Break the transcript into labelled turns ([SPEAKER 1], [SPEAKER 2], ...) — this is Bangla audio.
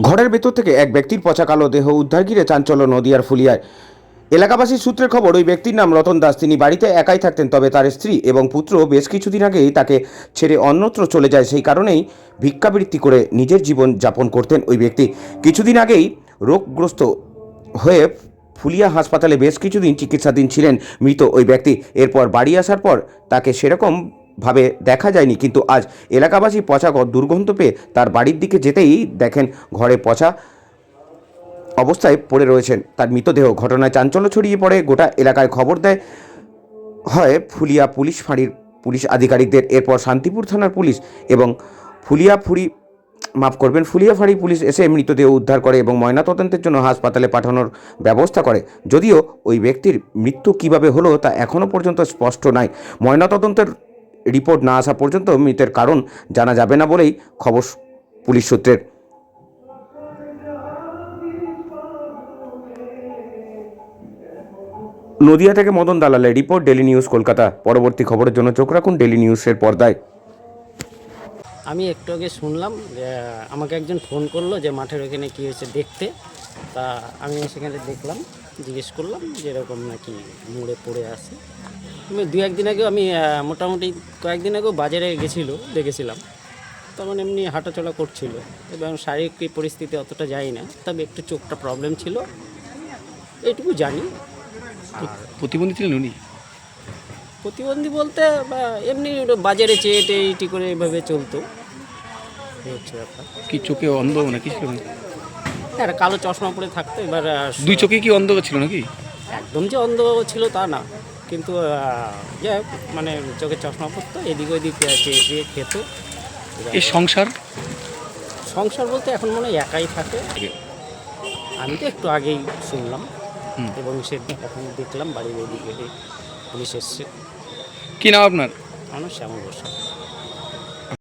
[SPEAKER 1] ঘরের ভেতর থেকে এক ব্যক্তির পচা কালো দেহ উদ্ধার ঘিরে চাঞ্চল্য নদিয়ার ফুলিয়ায়। এলাকাবাসীর সূত্রের খবর, ওই ব্যক্তির নাম রতন দাস। তিনি বাড়িতে একাই থাকতেন, তবে তার স্ত্রী এবং পুত্র বেশ কিছুদিন আগেই তাকে ছেড়ে অন্যত্র চলে যায়। সেই কারণেই ভিক্ষাবৃত্তি করে নিজের জীবন যাপন করতেন ওই ব্যক্তি। কিছুদিন আগেই রোগগ্রস্ত হয়ে ফুলিয়া হাসপাতালে বেশ কিছুদিন চিকিৎসাধীন ছিলেন মৃত ওই ব্যক্তি। এরপর বাড়ি আসার পর তাকে সেরকম ভাবে দেখা যায়নি। কিন্তু আজ এলাকাবাসী পচা দুর্গন্ধ পেয়ে তার বাড়ির দিকে যেতেই দেখেন ঘরে পচা অবস্থায় পড়ে রয়েছেন। তার মৃতদেহ ঘটনায় চাঞ্চল্য ছড়িয়ে পড়ে। গোটা এলাকায় খবর দেয়, হয় ফুলিয়া পুলিশ ফাঁড়ির পুলিশ আধিকারিকদের। এরপর শান্তিপুর থানার পুলিশ এবং ফুলিয়া ফুরি, মাফ করবেন, ফুলিয়া ফাঁড়ি পুলিশ এসে মৃতদেহ উদ্ধার করে এবং ময়নাতদন্তের জন্য হাসপাতালে পাঠানোর ব্যবস্থা করে। যদিও ওই ব্যক্তির মৃত্যু কীভাবে হলো তা এখনও পর্যন্ত স্পষ্ট নয় ময়নাতদন্তের রিপোর্ট না আসা পর্যন্ত মৃতের কারণ জানা যাবে না বলেই খবর পুলিশ সূত্রের। নদিয়া থেকে মদন দালালের রিপোর্ট ডেলি নিউজ কলকাতা। পরবর্তী খবরের জন্য চোখ রাখুন ডেলি নিউজের পর্দায়।
[SPEAKER 2] আমি একটু আগে শুনলাম আমাকে একজন ফোন করল যে, মাঠের ওখানে কী হয়েছে দেখতে। তা আমি সেখানে দেখলাম জিজ্ঞেস করলাম যে এরকম নাকি মুড়ে পড়ে আছে। দু একদিন আগেও আমি মোটামুটি কয়েকদিন আগেও বাজারে গেছিল দেখেছিলাম। তখন এমনি হাঁটাচলা করছিল। এবং শারীরিক পরিস্থিতি অতটা যাই না তবে একটু চোখটা প্রবলেম ছিল। এইটুকু জানি।
[SPEAKER 3] প্রতিবন্ধী ছিলেন উনি?
[SPEAKER 2] প্রতিবন্ধী বলতে বা এমনি বাজারে চেয়ে টেয়ে করে এভাবে চলতো। হচ্ছে ব্যাপার।
[SPEAKER 3] কি চোখে অন্ধ না?
[SPEAKER 2] একটা কালো চশমা পরে থাকতো এবার
[SPEAKER 3] দুই চোখে কি অন্ধ ছিল নাকি?
[SPEAKER 2] একদম যে অন্ধ ছিল তা না কিন্তু মানে চোখে চশমা পরতো এদিক ওদিক চেয়ে খেত।
[SPEAKER 3] এই সংসার?
[SPEAKER 2] সংসার বলতে এখন মনে হয় একাই থাকে। আমি তো একটু আগেই শুনলাম এবং সে এখন দেখলাম বাড়ির এদিকে পুলিশ এসছে।
[SPEAKER 3] কি নাম আপনার?
[SPEAKER 2] আমার শ্যামল বসা